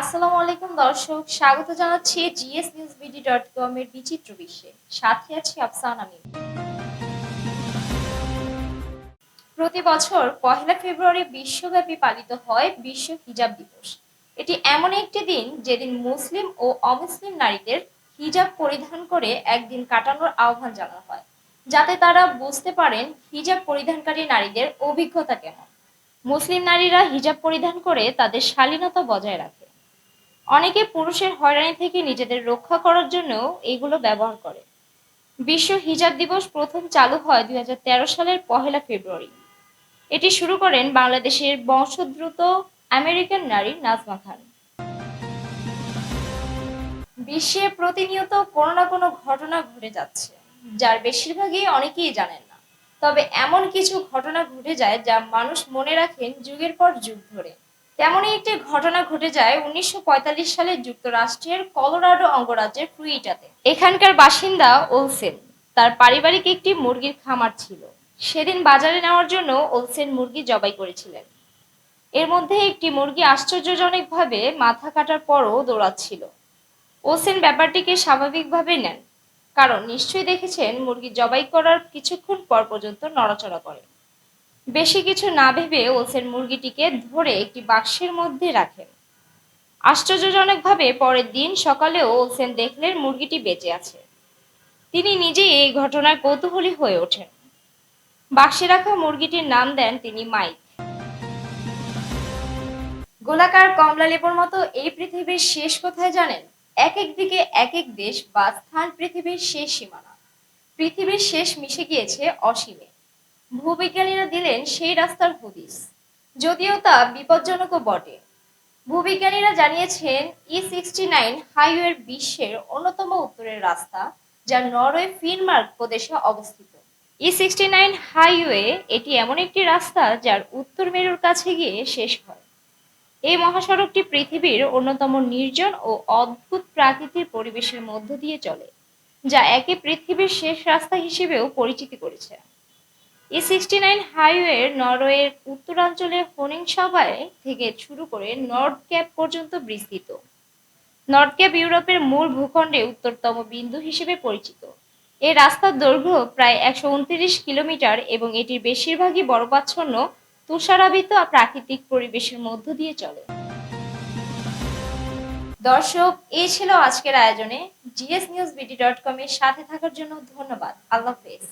আসসালামু আলাইকুম দর্শক, স্বাগত জানাচ্ছি GS news BD dot com এর বিচিত্র বিশ্বে। সাথে আছি আফসান আমিন। প্রতি বছর পহেলা ফেব্রুয়ারি বিশ্বব্যাপী পালিত হয় বিশ্ব হিজাব দিবস। এটি এমন একটি দিন যেদিন মুসলিম ও অমুসলিম নারীদের হিজাব পরিধান করে একদিন কাটানোর আহ্বান জানানো হয়, যাতে তারা বুঝতে পারেন হিজাব পরিধানকারী নারীদের অভিজ্ঞতা কেমন। মুসলিম নারীরা হিজাব পরিধান করে তাদের শালীনতা বজায় রাখে। অনেকে পুরুষের হয়রানি থেকে নিজেদের রক্ষা করার জন্য এগুলো ব্যবহার করে। বিশ্ব হিজাব দিবস প্রথম চালু হয় দুই হাজার তেরো সালের পহেলা ফেব্রুয়ারি। এটি শুরু করেন বাংলাদেশের বংশোদ্ভূত আমেরিকান নারী নাজমা খান। বিশ্বে প্রতিনিয়ত কোনো না কোনো ঘটনা ঘটে যাচ্ছে, যার বেশিরভাগই অনেকেই জানেন না। তবে এমন কিছু ঘটনা ঘটে যায় যা মানুষ মনে রাখেন যুগের পর যুগ ধরে। তেমনই একটি ঘটনা ঘটে যায় উনিশশো পঁয়তাল্লিশ সালে যুক্তরাষ্ট্রের কলোরাডো অঙ্গরাজ্যের ফ্লুইটাতে এখানকার বাসিন্দা ওলসেন, তার পারিবারিক একটি মুরগির খামার ছিল। সেদিন বাজারে নেওয়ার জন্য ওলসেন মুরগি জবাই করেছিলেন। এর মধ্যে একটি মুরগি আশ্চর্যজনকভাবে মাথা কাটার পরও দৌড়াচ্ছিল। ওলসেন ব্যাপারটিকে স্বাভাবিকভাবে নেন, কারণ নিশ্চয়ই দেখেছেন মুরগি জবাই করার কিছুক্ষণ পর পর্যন্ত নড়াচড়া করে। বেশি কিছু না ভেবে ওলসেন মুরগিটিকে ধরে একটি বাক্সের মধ্যে রাখেন আশ্চর্যজনকভাবে পরের দিন সকালেও ওলসেন দেখলেন মুরগিটি বেঁচে আছে। তিনি নিজেই এই ঘটনায় কৌতূহলী হয়ে ওঠেন। বাক্সে রাখা মুরগিটির নাম দেন তিনি মাইক। গোলাকার কমলা লেবুর মতো এই পৃথিবীর শেষ কোথায় জানেন? এক এক দিকে এক এক দেশ বা স্থান পৃথিবীর শেষ সীমানা। পৃথিবীর শেষ মিশে গিয়েছে অসীমে। ভূবিজ্ঞানীরা দিলেন সেই রাস্তার হদিস, যদিও তা বিপজ্জনকও বটে। ভূবিজ্ঞানীরা জানিয়েছেন ই সিক্সটি নাইন হাইওয়ের বিশ্বের অন্যতম উত্তরের রাস্তা, যা নরওয়ে ফিনমার্ক প্রদেশে অবস্থিত। ই সিক্সটি নাইন হাইওয়ে এটি এমন একটি রাস্তা যার উত্তর মেরুর কাছে গিয়ে শেষ হয়। এই মহাসড়কটি পৃথিবীর অন্যতম নির্জন ও অদ্ভুত প্রাকৃতিক পরিবেশের মধ্য দিয়ে চলে, যা একে পৃথিবীর শেষ রাস্তা হিসেবেও পরিচিতি করেছে। ই সিক্সটি নাইন হাইওয়ের নরওয়ের উত্তরাঞ্চলের হোনিং সভায় থেকে শুরু করে নর্থ ক্যাপ পর্যন্ত বিস্তৃত। নর্থ ক্যাপ ইউরোপের মূল ভূখণ্ডে উত্তরতম বিন্দু হিসেবে পরিচিত। এই রাস্তার দৈর্ঘ্য প্রায় একশো উনত্রিশ কিলোমিটার এবং এটির বেশিরভাগই বরফাচ্ছন্ন, তুষারাবৃত প্রাকৃতিক পরিবেশের মধ্য দিয়ে চলে। দর্শক, এই ছিল আজকের আয়োজনে। GS news BD dot com এর সাথে থাকার জন্য ধন্যবাদ। আল্লাহ হাফেজ।